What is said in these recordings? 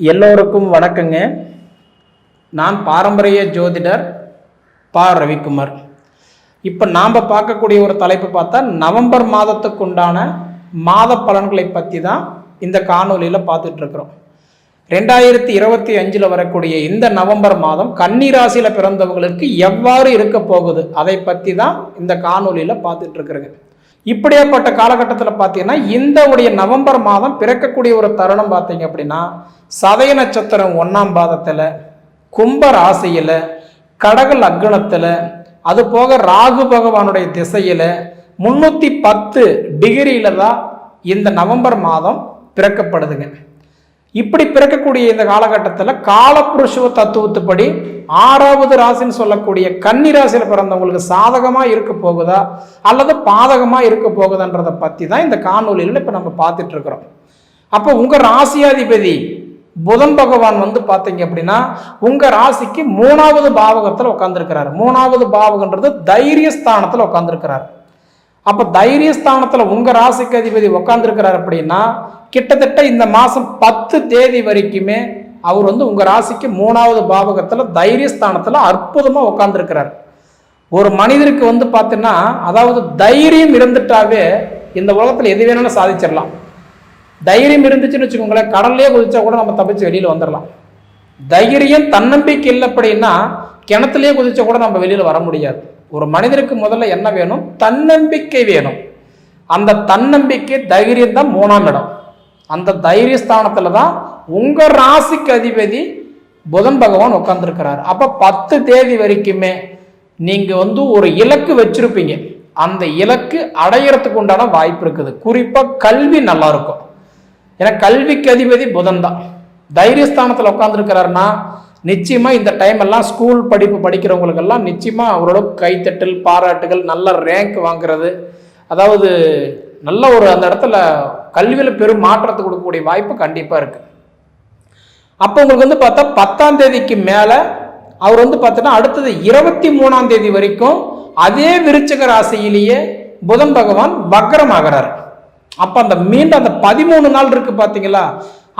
எல்லோருக்கும் வணக்கங்க. நான் பாரம்பரிய ஜோதிடர் பா. ரவிக்குமார். இப்போ நாம் பார்க்கக்கூடிய ஒரு தலைப்பு பார்த்தா நவம்பர் மாதத்துக்கு உண்டான மாத பலன்களை பற்றி தான் இந்த காணொலியில் பார்த்துட்ருக்குறோம் ரெண்டாயிரத்தி இருபத்தி அஞ்சில் வரக்கூடிய இந்த நவம்பர் மாதம் கன்னிராசியில் பிறந்தவங்களுக்கு எவ்வாறு இருக்க போகுது? அதை பற்றி தான் இந்த காணொலியில் பார்த்துட்ருக்குறேங்க இப்படியாப்பட்ட காலகட்டத்தில் பார்த்தீங்கன்னா இந்த உடைய நவம்பர் மாதம் பிறக்கக்கூடிய ஒரு தருணம் பார்த்தீங்க அப்படின்னா சதய நட்சத்திரம் ஒன்றாம் பாதத்தில் கும்ப ராசியில் கடக லக்னத்தில் அது போக ராகு பகவானுடைய திசையில் முன்னூற்றி பத்து டிகிரியில் தான் இந்த நவம்பர் மாதம் பிறக்கப்படுதுங்க. இப்படி பிறக்கக்கூடிய இந்த காலகட்டத்தில் காலப்புருஷுவ தத்துவத்துப்படி ஆறாவது ராசின்னு சொல்லக்கூடிய கன்னி ராசியில் பிறந்தவங்களுக்கு சாதகமாக இருக்க போகுதா? அல்லது பாதகமாக இருக்க போகுதான்றதை பற்றி தான் இந்த காணொலியில் இப்போ நம்ம பார்த்துட்டு இருக்கிறோம். அப்போ உங்கள் ராசியாதிபதி புதன் பகவான் வந்து பார்த்தீங்க அப்படின்னா உங்கள் ராசிக்கு மூணாவது பாவகத்தில் உட்காந்துருக்கிறார் மூணாவது பாவகன்றது தைரியஸ்தானத்தில் உட்காந்துருக்கிறார் அப்போ தைரியஸ்தானத்தில் உங்கள் ராசிக்கு அதிபதி உட்காந்துருக்கிறார் அப்படின்னா கிட்டத்தட்ட இந்த மாதம் பத்து தேதி வரைக்குமே அவர் வந்து உங்கள் ராசிக்கு மூணாவது பாவகத்தில் தைரியஸ்தானத்தில் அற்புதமாக உட்காந்துருக்கிறார் ஒரு மனிதருக்கு வந்து பார்த்தீங்கன்னா அதாவது தைரியம் இருந்துட்டாவே இந்த உலகத்தில் எது வேணாலும் சாதிச்சிடலாம். தைரியம் இருந்துச்சுன்னு வச்சுக்கோங்களேன் கடல்லே குதிச்சா கூட நம்ம தப்பிச்சு வெளியில் வந்துடலாம். தைரியம் தன்னம்பிக்கை இல்லை அப்படின்னா கிணத்துலேயே குதிச்சா கூட நம்ம வெளியில் வர முடியாது. ஒரு மனிதருக்கு முதல்ல என்ன வேணும்? தன்னம்பிக்கை வேணும். அந்த தன்னம்பிக்கை தைரியம் தான் மூணாம் இடம். அந்த தைரியஸ்தானத்தில் தான் உங்கள் ராசிக்கு அதிபதி புதன் பகவான் உட்காந்துருக்கிறார் அப்போ பத்து தேதி வரைக்குமே நீங்கள் வந்து ஒரு இலக்கு வச்சுருப்பீங்க. அந்த இலக்கு அடையிறதுக்கு உண்டான வாய்ப்பு இருக்குது. குறிப்பாக கல்வி நல்லா இருக்கும் ஏன்னா கல்விக்கு அதிபதி புதன் தான். தைரியஸ்தானத்தில் உட்காந்துருக்கிறாருன்னா நிச்சயமாக இந்த டைம் எல்லாம் ஸ்கூல் படிப்பு படிக்கிறவங்களுக்கெல்லாம் நிச்சயமாக ஓரளவுக்கு கைத்தட்டல் பாராட்டுகள் நல்ல ரேங்க் வாங்குறது. அதாவது நல்ல ஒரு அந்த இடத்துல கல்வியில் பெரும் மாற்றத்தை கொடுக்கக்கூடிய வாய்ப்பு கண்டிப்பாக இருக்குது அப்போ உங்களுக்கு வந்து பார்த்தா பத்தாம் தேதிக்கு மேலே அவர் வந்து பார்த்தோன்னா அடுத்தது இருபத்தி மூணாம் தேதி வரைக்கும் அதே விருச்சக ராசியிலேயே புதன் பகவான் பக்ரம் ஆகிறார் அப்போ அந்த மீண்டும் அந்த பதிமூணு நாள் இருக்குது பார்த்தீங்களா?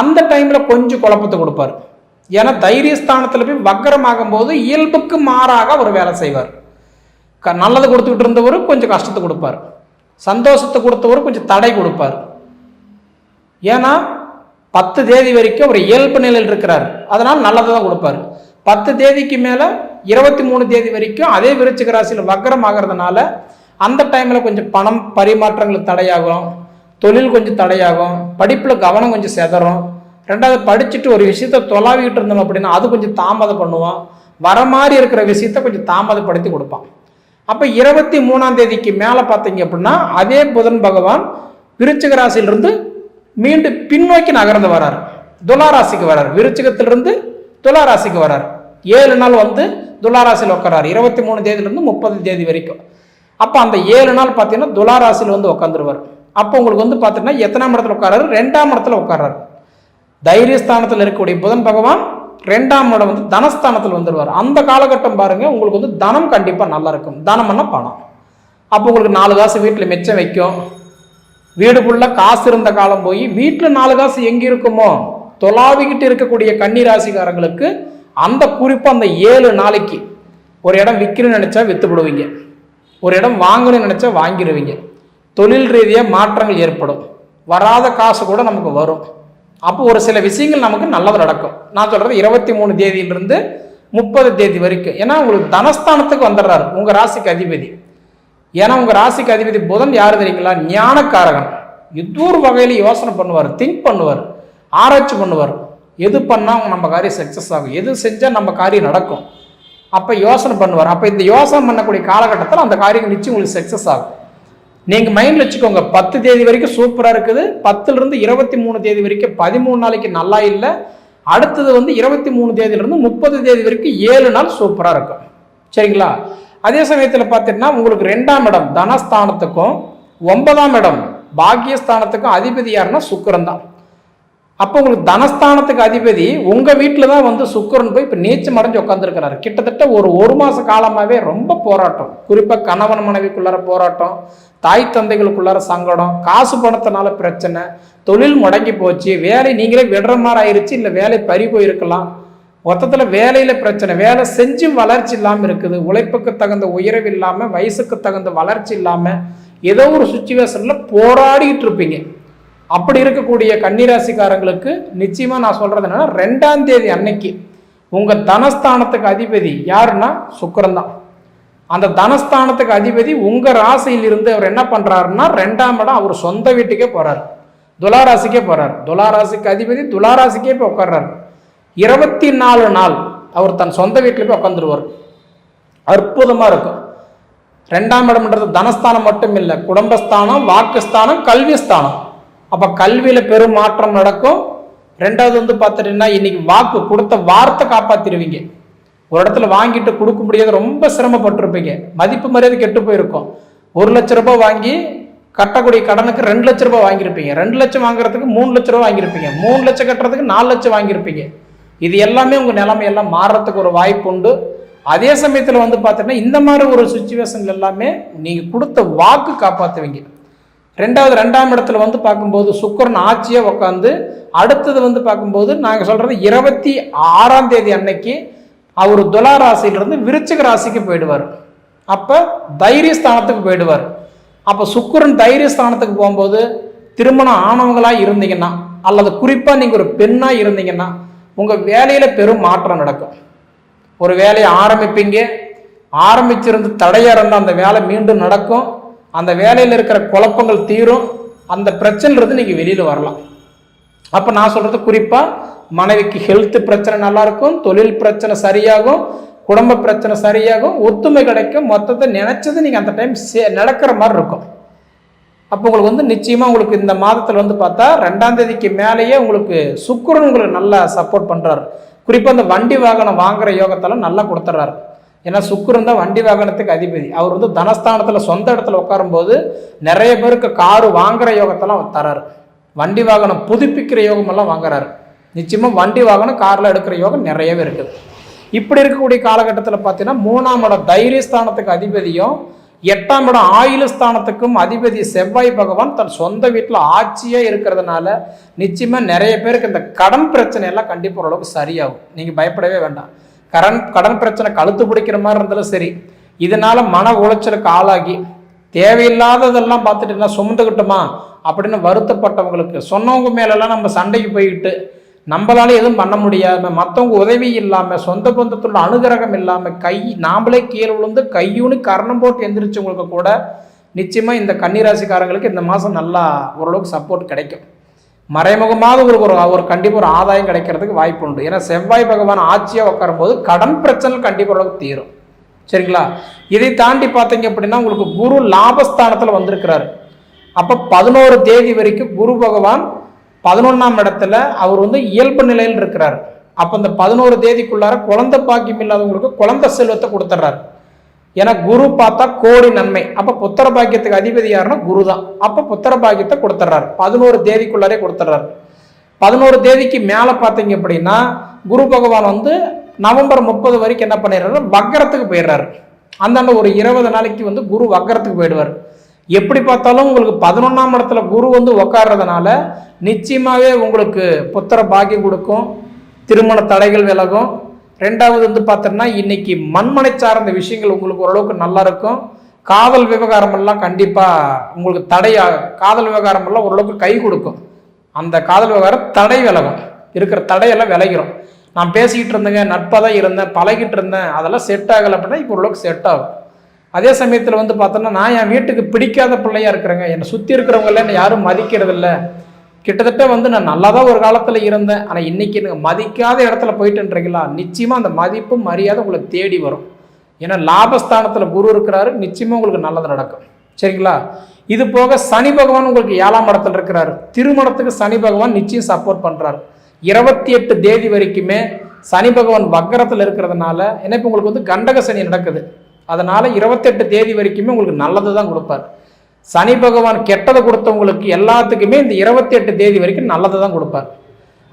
அந்த டைமில் கொஞ்சம் குழப்பத்தை கொடுப்பார். ஏன்னா தைரியஸ்தானத்தில் போய் வக்கரமாகும் ஆகும்போது இயல்புக்கு மாறாக அவர் வேலை செய்வார். க நல்லது கொடுத்துக்கிட்டு இருந்தவர் கொஞ்சம் கஷ்டத்தை கொடுப்பார். சந்தோஷத்தை கொடுத்தவர் கொஞ்சம் தடை கொடுப்பார். ஏன்னா பத்து தேதி வரைக்கும் அவர் இயல்பு நிலையில் இருக்கிறார். அதனால் நல்லதை தான் கொடுப்பார். பத்து தேதிக்கு மேலே இருபத்தி மூணு தேதி வரைக்கும் அதே விருச்சிக ராசியில் வக்கரம் ஆகிறதுனால அந்த டைமில் கொஞ்சம் பணம் பரிமாற்றங்கள் தடையாகும். தொழில் கொஞ்சம் தடையாகும். படிப்பில் கவனம் கொஞ்சம் செதறும். ரெண்டாவது படிச்சுட்டு ஒரு விஷயத்த தொலாவிக்கிட்டு இருந்தோம் அப்படின்னா அது கொஞ்சம் தாமதம் பண்ணுவோம் வர மாதிரி இருக்கிற விஷயத்த கொஞ்சம் தாமதப்படுத்தி கொடுப்பான். அப்போ இருபத்தி மூணாம் தேதிக்கு மேலே பார்த்தீங்க அப்படின்னா அதே புதன் பகவான் விருச்சிக ராசியிலிருந்து மீண்டும் பின்னோக்கி நகர்ந்து வரார். துளாராசிக்கு வரார். விருச்சிகத்திலிருந்து துளாராசிக்கு வரார். ஏழு நாள் வந்து துளாராசியில் உட்காரார். இருபத்தி மூணு தேதியிலிருந்து முப்பது தேதி வரைக்கும். அப்போ அந்த ஏழு நாள் பார்த்தீங்கன்னா துளாராசியில் வந்து உட்காந்துருவார். அப்போ உங்களுக்கு வந்து பார்த்தீங்கன்னா எத்தனாம் இடத்துல உட்காராரு? ரெண்டாம் இடத்துல உட்காராரு. தைரியஸ்தானத்தில் இருக்கக்கூடிய புதன் பகவான் ரெண்டாம் இடம் வந்து தனஸ்தானத்தில் வந்துடுவார் அந்த காலகட்டம் பாருங்கள் உங்களுக்கு வந்து தனம் கண்டிப்பாக நல்லா இருக்கும். தனம்னா பணம். அப்போ உங்களுக்கு நாலு காசு வீட்டில் மிச்சம் வைக்கும். வீடு ஃபுல்லாக காசு இருந்த காலம் போய் வீட்டில் நாலு காசு எங்கே இருக்குமோ? தொலாவிக்கிட்டு இருக்கக்கூடிய கன்னி ராசிக்காரங்களுக்கு அந்த குறிப்பாக அந்த ஏழு நாளைக்கு ஒரு இடம் விற்கணும்னு நினச்சா விற்று விடுவீங்க ஒரு இடம் வாங்கணும்னு நினச்சா வாங்கிடுவீங்க தொழில் ரீதியாக மாற்றங்கள் ஏற்படும். வராத காசு கூட நமக்கு வரும். அப்போ ஒரு சில விஷயங்கள் நமக்கு நல்லது நடக்கும். நான் சொல்கிறது இருபத்தி மூணு தேதியிலிருந்து முப்பது தேதி வரைக்கும். ஏன்னா உங்களுக்கு தனஸ்தானத்துக்கு வந்துடுறாரு. உங்கள் ராசிக்கு அதிபதி. ஏன்னா உங்கள் ராசிக்கு அதிபதி புதன் யார் தெரியுங்களா? ஞானக்காரகன். ஏதோ ஒரு வகையில் யோசனை பண்ணுவார் திங்க் பண்ணுவார் ஆராய்ச்சி பண்ணுவார். எது பண்ணால் நம்ம காரியம் சக்ஸஸ் ஆகும். எது செஞ்சால் நம்ம காரியம் நடக்கும். அப்போ யோசனை பண்ணுவார். அப்போ இந்த யோசனை பண்ணக்கூடிய காலகட்டத்தில் அந்த காரியம் நிச்சயம் உங்களுக்கு சக்ஸஸ் ஆகும். நீங்கள் மைண்டில் வச்சுக்கோங்க. பத்து தேதி வரைக்கும் சூப்பராக இருக்குது. பத்துலேருந்து இருபத்தி மூணு தேதி வரைக்கும் பதிமூணு நாளைக்கு நல்லா இல்லை. அடுத்தது வந்து இருபத்தி மூணு தேதியிலிருந்து முப்பது தேதி வரைக்கும் ஏழு நாள் சூப்பராக இருக்கும். சரிங்களா? அதே சமயத்தில் பார்த்தீங்கன்னா உங்களுக்கு ரெண்டாம் இடம் தனஸ்தானத்துக்கும் ஒன்பதாம் இடம் பாக்கியஸ்தானத்துக்கும் அதிபதி யாருன்னா சுக்கரன் தான். அப்போ உங்களுக்கு தனஸ்தானத்துக்கு அதிபதி உங்கள் வீட்டில் தான் வந்து சுக்கரன் போய் இப்போ நீச்சம் அடைஞ்சு உட்காந்துருக்கிறாரு கிட்டத்தட்ட ஒரு ஒரு மாத காலமாகவே ரொம்ப போராட்டம். குறிப்பாக கணவன் மனைவிக்குள்ளார போராட்டம் தாய் தந்தைகளுக்குள்ளார சங்கடம் காசு பணத்தினால பிரச்சனை தொழில் முடங்கி போச்சு வேலை நீங்களே விடுற மாதிரி ஆயிடுச்சு இல்லை வேலை பறி போயிருக்கலாம். மொத்தத்தில் வேலையில் பிரச்சனை வேலை செஞ்சும் வளர்ச்சி இல்லாமல் இருக்குது. உழைப்புக்கு தகுந்த உயர்வு இல்லாமல் வயசுக்கு தகுந்த வளர்ச்சி இல்லாமல் ஏதோ ஒரு சுச்சுவேஷனில் போராடிட்டு இருப்பீங்க. அப்படி இருக்கக்கூடிய கன்னிராசிக்காரங்களுக்கு நிச்சயமாக நான் சொல்கிறது என்னன்னா ரெண்டாம் தேதி அன்னைக்கு உங்கள் தனஸ்தானத்துக்கு அதிபதி யாருன்னா சுக்கரன் தான். அந்த தனஸ்தானத்துக்கு அதிபதி உங்கள் ராசியில் இருந்து அவர் என்ன பண்ணுறாருன்னா ரெண்டாம் இடம் அவர் சொந்த வீட்டுக்கே போகிறார் துலாராசிக்கே போகிறார் துலாராசிக்கு அதிபதி துலாராசிக்கே போய் உட்கார்றாரு. இருபத்தி நாலு நாள் அவர் தன் சொந்த வீட்டில் போய் உட்காந்துருவார் அற்புதமாக இருக்கும். ரெண்டாம் இடம்ன்றது தனஸ்தானம் மட்டும் இல்லை குடும்பஸ்தானம் வாக்குஸ்தானம் கல்விஸ்தானம். அப்போ கல்வியில் பெரும் மாற்றம் நடக்கும். ரெண்டாவது வந்து பார்த்துட்டீங்கன்னா இன்னைக்கு வாக்கு கொடுத்த வார்த்தை காப்பாற்றிடுவீங்க ஒரு இடத்துல வாங்கிட்டு கொடுக்க முடியாது ரொம்ப சிரமப்பட்டிருப்பீங்க. மதிப்பு மரியாதை கெட்டு போயிருக்கும். ஒரு லட்ச ரூபாய் வாங்கி கட்டக்கூடிய கடனுக்கு ரெண்டு லட்ச ரூபாய் வாங்கியிருப்பீங்க. ரெண்டு லட்சம் வாங்குறதுக்கு மூணு லட்ச ரூபாய் வாங்கியிருப்பீங்க. மூணு லட்சம் கட்டுறதுக்கு நாலு லட்சம் வாங்கியிருப்பீங்க. இது எல்லாமே உங்கள் நிலைமையெல்லாம் மாறுறதுக்கு ஒரு வாய்ப்பு உண்டு. அதே சமயத்தில் வந்து பார்த்தீங்கன்னா இந்த மாதிரி ஒரு சுச்சுவேஷன் எல்லாமே நீங்கள் கொடுத்த வாக்கு காப்பாற்றுவீங்க ரெண்டாவது ரெண்டாம் இடத்துல வந்து பார்க்கும்போது சுக்கரன் ஆட்சியாக உட்காந்து அடுத்தது வந்து பார்க்கும்போது நாங்கள் சொல்கிறது இருபத்தி ஆறாம் தேதி அன்னைக்கு அவர் துலா ராசியிலிருந்து விருச்சிக ராசிக்கு போயிடுவார். அப்போ தைரியஸ்தானத்துக்கு போயிடுவார். அப்போ சுக்கரன் தைரியஸ்தானத்துக்கு போகும்போது திருமணம் ஆனவங்களாக இருந்தீங்கன்னா அல்லது குறிப்பாக நீங்கள் ஒரு பெண்ணாக இருந்தீங்கன்னா உங்கள் வேலையில் பெரும் மாற்றம் நடக்கும். ஒரு வேலையை ஆரம்பிப்பீங்க ஆரம்பிச்சிருந்து தடையாக இருந்தால் அந்த வேலை மீண்டும் நடக்கும். அந்த வேலையில் இருக்கிற குழப்பங்கள் தீரும். அந்த பிரச்சனைன்றது நீங்கள் வெளியில் வரலாம். அப்போ நான் சொல்கிறது குறிப்பாக மனைவிக்கு ஹெல்த் பிரச்சனை நல்லாயிருக்கும் தொழில் பிரச்சனை சரியாகும் குடும்ப பிரச்சனை சரியாகும் ஒத்துமை கிடைக்கும். மொத்தத்தை நினச்சது நீங்கள் அந்த டைம் சே நடக்கிற மாதிரி இருக்கும். அப்போ உங்களுக்கு வந்து நிச்சயமாக உங்களுக்கு இந்த மாதத்தில் வந்து பார்த்தா ரெண்டாம் தேதிக்கு மேலேயே உங்களுக்கு சுக்கிரன் உங்களுக்கு நல்லா சப்போர்ட் பண்ணுறாரு குறிப்பாக இந்த வண்டி வாகனம் வாங்குகிற யோகத்தெல்லாம் நல்லா கொடுத்துட்றாரு ஏன்னா சுக்கிரன் தான் வண்டி வாகனத்துக்கு அதிபதி. அவர் வந்து தனஸ்தானத்தில் சொந்த இடத்துல உட்காரும்போது நிறைய பேருக்கு காரு வாங்குற யோகத்தெல்லாம் தராரு. வண்டி வாகனம் புதுப்பிக்கிற யோகமெல்லாம் வாங்குறாரு. நிச்சயமாக வண்டி வாகனம் காரில் எடுக்கிற யோகம் நிறையவே இருக்குது. இப்படி இருக்கக்கூடிய காலகட்டத்தில் பார்த்தீங்கன்னா மூணாம் இடம் தைரியஸ்தானத்துக்கு அதிபதியும் எட்டாம் இடம் ஆயுள் ஸ்தானத்துக்கும் அதிபதி செவ்வாய் பகவான் தன் சொந்த வீட்டில் ஆட்சியாக இருக்கிறதுனால நிச்சயமாக நிறைய பேருக்கு இந்த கடன் பிரச்சனை எல்லாம் கண்டிப்பாக ஓரளவுக்கு சரியாகும். நீங்கள் பயப்படவே வேண்டாம். கடன் கடன் பிரச்சனை கழுத்து பிடிக்கிற மாதிரி இருந்தாலும் சரி இதனால மன உளைச்சலுக்கு ஆளாகி தேவையில்லாததெல்லாம் பார்த்துட்டு நான் சுமந்துக்கிட்டோமா அப்படின்னு வருத்தப்பட்டவங்களுக்கு சொன்னவங்க மேலெல்லாம் நம்ம சண்டைக்கு போய்கிட்டு நம்மளால எதுவும் பண்ண முடியாமல் மற்றவங்க உதவி இல்லாமல் சொந்த பந்தத்தோட அனுகிரகம் இல்லாமல் கை நாமளே கீழே விழுந்து கையூனி கரணம் போட்டு எந்திரிச்சவங்களுக்கு கூட நிச்சயமாக இந்த கன்னிராசிக்காரங்களுக்கு இந்த மாதம் நல்லா ஓரளவுக்கு சப்போர்ட் கிடைக்கும். மறைமுகமாக ஒரு ஒரு ஒரு கண்டிப்பாக ஒரு ஆதாயம் கிடைக்கிறதுக்கு வாய்ப்பு உண்டு. ஏன்னா செவ்வாய் பகவான் ஆட்சியாக உட்காரும்போது கடன் பிரச்சனை கண்டிப்பாக அளவுக்கு தீரும். சரிங்களா? இதை தாண்டி பார்த்தீங்க அப்படின்னா உங்களுக்கு குரு லாபஸ்தானத்தில் வந்திருக்கிறாரு. அப்போ பதினோரு தேதி வரைக்கும் குரு பகவான் பதினொன்றாம் இடத்துல அவர் வந்து இயல்பு நிலையில் இருக்கிறார். அப்போ இந்த பதினோரு தேதிக்குள்ளார குழந்தை பாக்கியம் இல்லாதவங்களுக்கு குழந்தை செல்வத்தை கொடுத்துட்றாரு ஏன்னா குரு பார்த்தா கோடி நன்மை. அப்போ புத்திர பாக்கியத்துக்கு அதிபதி யாருன்னா குரு தான் அப்போ புத்திர பாக்கியத்தை கொடுத்துட்றாரு பதினோரு தேதிக்குள்ளாரே கொடுத்துட்றாரு பதினோரு தேதிக்கு மேலே பார்த்தீங்க அப்படின்னா குரு பகவான் வந்து நவம்பர் முப்பது வரைக்கும் என்ன பண்ணிடுறாரு வக்கரத்துக்கு போயிடுறாரு அந்தாண்ட ஒரு இருபது நாளைக்கு வந்து குரு வக்கரத்துக்கு போயிடுவார். எப்படி பார்த்தாலும் உங்களுக்கு பதினொன்றாம் இடத்துல குரு வந்து உக்காடுறதுனால நிச்சயமாகவே உங்களுக்கு புத்திர பாக்கியம் கொடுக்கும். திருமண தடைகள் விலகும். ரெண்டாவது வந்து பார்த்தோம்னா இன்னைக்கு மண்மனை சார்ந்த விஷயங்கள் உங்களுக்கு ஓரளவுக்கு நல்லா இருக்கும் காதல் விவகாரமெல்லாம் கண்டிப்பாக உங்களுக்கு தடையாக காதல் விவகாரமெல்லாம் ஓரளவுக்கு கை கொடுக்கும். அந்த காதல் விவகாரம் தடை விலகும். இருக்கிற தடையெல்லாம் விளைகிறோம் நான் பேசிக்கிட்டு இருந்தேங்க நட்பாக தான் இருந்தேன் பழகிட்டு இருந்தேன் அதெல்லாம் செட் ஆகலை அப்படின்னா இப்போ ஓரளவுக்கு செட் ஆகும். அதே சமயத்தில் வந்து பார்த்தோன்னா நான் என் வீட்டுக்கு பிடிக்காத பிள்ளையா இருக்கிறேங்க. என்னை சுற்றி இருக்கிறவங்கள என்னை யாரும் மதிக்கிறதில்ல. கிட்டத்தட்ட வந்து நான் நல்லா தான் ஒரு காலத்தில் இருந்தேன். ஆனால் இன்னைக்கு எனக்கு மதிக்காத இடத்துல போயிட்டுன்றீங்களா? நிச்சயமாக அந்த மதிப்பு மரியாதை உங்களுக்கு தேடி வரும். ஏன்னா லாபஸ்தானத்தில் குரு இருக்கிறாரு. நிச்சயமாக உங்களுக்கு நல்லது நடக்கும். சரிங்களா? இது போக சனி பகவான் உங்களுக்கு ஏழாம் இடத்துல இருக்கிறாரு. திருமணத்துக்கு சனி பகவான் நிச்சயம் சப்போர்ட் பண்ணுறாரு இருபத்தி எட்டு தேதி வரைக்குமே சனி பகவான் வக்கரத்தில் இருக்கிறதுனால ஏன்னா இப்போ உங்களுக்கு வந்து கண்டக சனி நடக்குது. அதனால் இருபத்தெட்டு தேதி வரைக்குமே உங்களுக்கு நல்லது தான் கொடுப்பார். சனி பகவான் கெட்டதை கொடுத்தவங்களுக்கு எல்லாத்துக்குமே இந்த இருபத்தி எட்டு தேதி வரைக்கும் நல்லதை தான் கொடுப்பார்.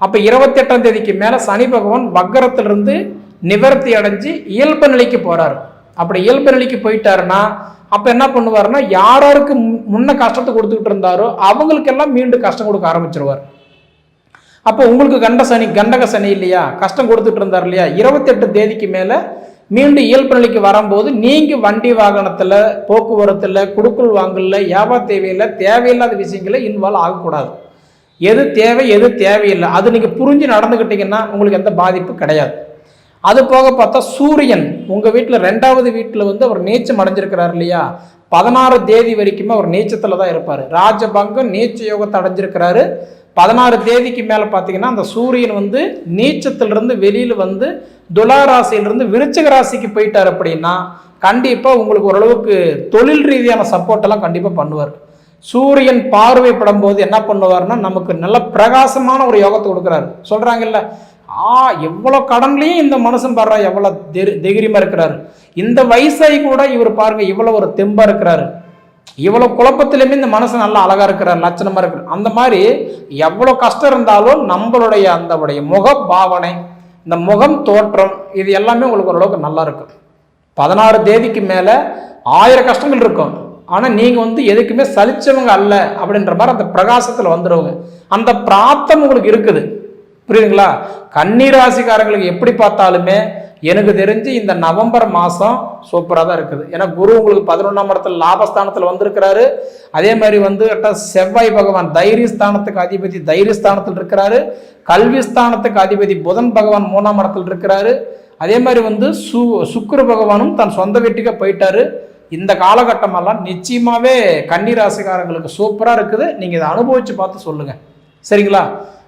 அப்போ இருபத்தெட்டாம் தேதிக்கு மேலே சனி பகவான் வக்கரத்திலிருந்து நிவர்த்தி அடைஞ்சு இயல்பு நிலைக்கு போகிறார் அப்படி இயல்பு நிலைக்கு போயிட்டாருன்னா அப்போ என்ன பண்ணுவார்னா யாராருக்கு முன்- முன்ன கஷ்டத்தை கொடுத்துக்கிட்டு இருந்தாரோ அவங்களுக்கெல்லாம் மீண்டும் கஷ்டம் கொடுக்க ஆரம்பிச்சிருவார். அப்போ உங்களுக்கு கண்ட சனி கண்டக சனி இல்லையா? கஷ்டம் கொடுத்துட்டு இருந்தார் இல்லையா? இருபத்தெட்டு தேதிக்கு மேலே மீண்டும் இயல்பு நிலைக்கு வரும்போது நீங்கள் வண்டி வாகனத்தில் போக்குவரத்தில் குடுக்கல் வாங்கல வியாபார தேவையில்லை தேவையில்லாத விஷயங்களை இன்வால்வ் ஆகக்கூடாது. எது தேவை எது தேவையில்லை. அது நீங்கள் புரிஞ்சு நடந்துக்கிட்டீங்கன்னா உங்களுக்கு எந்த பாதிப்பு கிடையாது. அது போக பார்த்தா சூரியன் உங்கள் வீட்டில் ரெண்டாவது வீட்டில் வந்து அவர் நீச்சம் அடைஞ்சிருக்கிறார் இல்லையா? பதினாறு தேதி வரைக்குமே அவர் நீச்சத்தில் தான் இருப்பார். ராஜபங்கம் நீச்ச யோகத்தை அடைஞ்சிருக்கிறாரு. பதினாறு தேதிக்கு மேலே பார்த்தீங்கன்னா அந்த சூரியன் வந்து நீச்சத்திலிருந்து வெளியில் வந்து துலா ராசியிலிருந்து விருச்சிக ராசிக்கு போயிட்டார் அப்படின்னா கண்டிப்பாக உங்களுக்கு ஓரளவுக்கு தொழில் ரீதியான சப்போர்ட்டெல்லாம் கண்டிப்பாக பண்ணுவார். சூரியன் பார்வைப்படும் போது என்ன பண்ணுவார்னா நமக்கு நல்ல பிரகாசமான ஒரு யோகத்தை கொடுக்குறாரு. சொல்கிறாங்கல்ல ஆ எவ்வளோ கடன்லையும் இந்த மனுஷன் பாடுறா எவ்வளோ தெரி தைரியமாக இருக்கிறாரு. இந்த வயசாகி கூட இவர் பாருங்க இவ்வளோ ஒரு தெம்பாக இருக்கிறாரு. இவ்வளோ குழப்பத்திலுமே இந்த மனசு நல்லா அழகாக இருக்கிறார் லட்சணமாக இருக்கிறார் அந்த மாதிரி எவ்வளோ கஷ்டம் இருந்தாலும் நம்மளுடைய அந்த உடைய முக பாவனை இந்த முகம் தோற்றம் இது எல்லாமே உங்களுக்கு ஓரளவுக்கு நல்லா இருக்கும். பதினாறு தேதிக்கு மேலே ஆயிரம் கஷ்டங்கள் இருக்கும். ஆனால் நீங்கள் வந்து எதுக்குமே சலிச்சவங்க அல்ல அப்படின்ற மாதிரி அந்த பிரகாசத்தில் வந்துடுவங்க அந்த பிராப்தம் உங்களுக்கு இருக்குது. புரியுதுங்களா? கன்னிராசிக்காரங்களுக்கு எப்படி பார்த்தாலுமே எனக்கு தெரிஞ்சு இந்த நவம்பர் மாதம் சூப்பராக தான் இருக்குது. ஏன்னா குரு உங்களுக்கு பதினொன்றாம் இடத்துல லாபஸ்தானத்தில் வந்திருக்கிறாரு. அதே மாதிரி வந்து செவ்வாய் பகவான் தைரியஸ்தானத்துக்கு அதிபதி தைரியஸ்தானத்தில் இருக்கிறாரு. கல்வி ஸ்தானத்துக்கு அதிபதி புதன் பகவான் மூணாம் இடத்துல இருக்கிறாரு. அதே மாதிரி வந்து சு சுக்கர பகவானும் தன் சொந்த வீட்டுக்கே போயிட்டாரு. இந்த காலகட்டமெல்லாம் நிச்சயமாகவே கன்னிராசிக்காரங்களுக்கு சூப்பராக இருக்குது. நீங்கள் இதை அனுபவித்து பார்த்து சொல்லுங்கள் சரிங்களா?